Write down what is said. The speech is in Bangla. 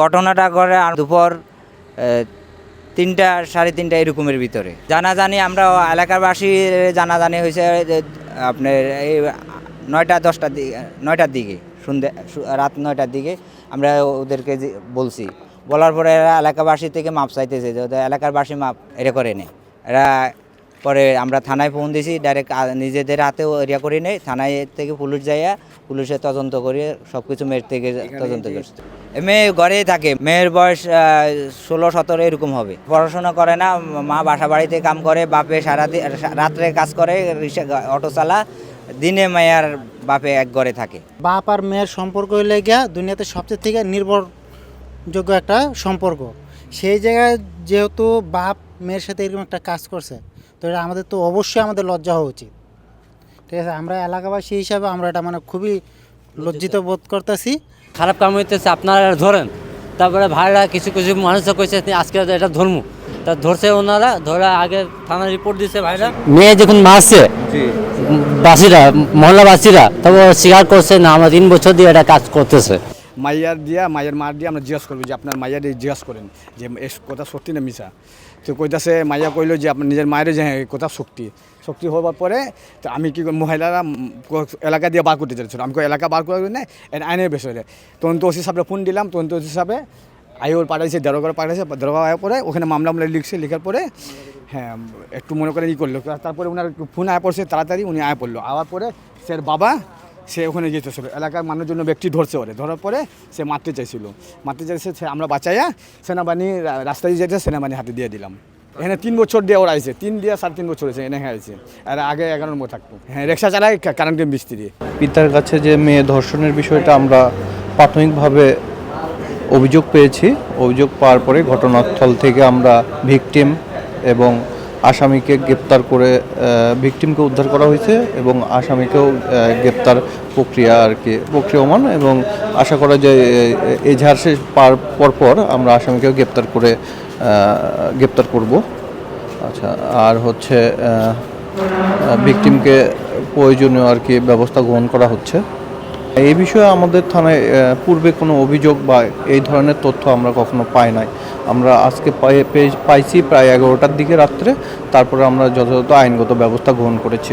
ঘটনাটা করে দুপুর তিনটা, সাড়ে তিনটা এরকমের ভিতরে। জানাজানি আমরা এলাকাবাসী জানাজানি হয়েছে আপনার এই নয়টা দশটার দিকে নয়টার দিকে সন্ধ্যে রাত নয়টার দিকে আমরা ওদেরকে বলছি। বলার পরে এরা এলাকাবাসী থেকে মাপ চাইতেছে যে, ওদের এলাকার বাসী মাপ এটা করে নেই এরা পরে আমরা থানায় ফোন দিছি ডাইরেক্ট নিজেদের হাতেও এরিয়া করি নেই থানায় থেকে পুলিশ যাইয়া পুলিশে তদন্ত করে সব কিছু মেয়ের থেকে তদন্ত করছে মেয়ে ঘরেই থাকে মেয়ের বয়স ষোলো সতেরো এরকম হবে। পড়াশোনা করে না মা বাসা বাড়িতে কাম করে বাপে সারাদিন রাত্রে কাজ করে রিক্সা অটো চালা দিনে মেয়ার বাপে এক ঘরে থাকে। বাপ আর মেয়ের সম্পর্ক হইলে গিয়া দুনিয়াতে সবচেয়ে থেকে নির্ভরযোগ্য একটা সম্পর্ক। সেই জায়গায় যেহেতু বাপ মেয়ের সাথে এরকম একটা কাজ করছে তো এটা আমাদের তো অবশ্যই আমাদের লজ্জা হওয়া উচিত। ঠিক আছে আমরা এলাকাবাসী হিসাবে আমরা এটা মানে খুবই লজ্জিত বোধ করতেছি। খারাপ কাম হইতেছে আপনারা ধরেন। তারপরে ভাইরা কিছু কিছু মানুষ কইছে আজকে এটা ধর্ম। তা ধরছে ওনারা ধরে আগে থানা রিপোর্ট দিছে ভাইরা। মেয়ে যখন মারছে বাসীরা মহল্লাবাসীরা তবে ও স্বীকার করছে না আমরা তিন বছর দিয়ে এটা কাজ করতেছে। মাইয়ার দিয়া মায়ের মার দিয়ে আমরা জিজ্ঞাসা করব যে আপনার মাইয়া দিয়ে জিজ্ঞাসা করেন যে এস কথা সত্যি না মিশা তো কইতাছে, মাইয়া কইলো যে আপনার নিজের মায়ের যে কথা শক্তি শক্তি হওয়ার পরে তো আমি কি মহিলারা এলাকা দিয়ে বার করতে চাইছিল আমি এলাকা বার করে না আইনের বিষয়ে তদন্ত ওসি সাহেবরা ফোন দিলাম, তদন্ত ওসি সাহেবে আই ওর পাঠাইছে দেরোগার পাঠাইছে দেরোগা আয়ার পরে ওখানে মামলা মামলা লিখছে, লেখার পরে হ্যাঁ একটু মনে করে ই করল। তারপরে ওনার ফোন আয়া পড়ছে, তাড়াতাড়ি উনি আয়া পড়ল। আওয়ার পরে স্যার বাবা সে ওখানে যেতেছিল। এলাকার মানুষজন ব্যক্তি ধরছে ওরে। ধরার পরে সে মারতে চাইছিল। মারতে চাইছে সে আমরা বাঁচাইয়া সেনাবাহিনী রাস্তায় যেতে সেনাবাহিনী হাতে দিয়ে দিলাম। এখানে তিন বছর দিয়ে ওরা আছে তিন দিয়ে সাড়ে তিন বছর হয়েছে, এনে আইছে আর আগে এগারোর মতো থাকতো। হ্যাঁ রিক্সা চালায় কারেন্টের মিস্ত্রি। পিতার কাছে যে মেয়ে ধর্ষণের বিষয়টা আমরা প্রাথমিকভাবে অভিযোগ পেয়েছি। অভিযোগ পাওয়ার পরে ঘটনাস্থল থেকে আমরা ভিকটিম এবং আসামিকে গ্রেপ্তার করে ভিকটিমকে উদ্ধার করা হয়েছে এবং আসামিকেও গ্রেপ্তার প্রক্রিয়া আর কি, প্রক্রিয়মান এবং আশা করা যায় এজাহার শেষ পার, পরপর আমরা আসামিকেও গ্রেপ্তার করে গ্রেপ্তার করব। আচ্ছা আর হচ্ছে ভিকটিমকে প্রয়োজনীয় আর কি ব্যবস্থা গ্রহণ করা হচ্ছে। এই বিষয়ে আমাদের থানায় পূর্বে কোনো অভিযোগ বা এই ধরনের তথ্য আমরা কখনো পাই নাই। আমরা আজকে পাইছি প্রায় এগারোটার দিকে রাত্রে। তারপরে আমরা যথাযথ আইনগত ব্যবস্থা গ্রহণ করেছি।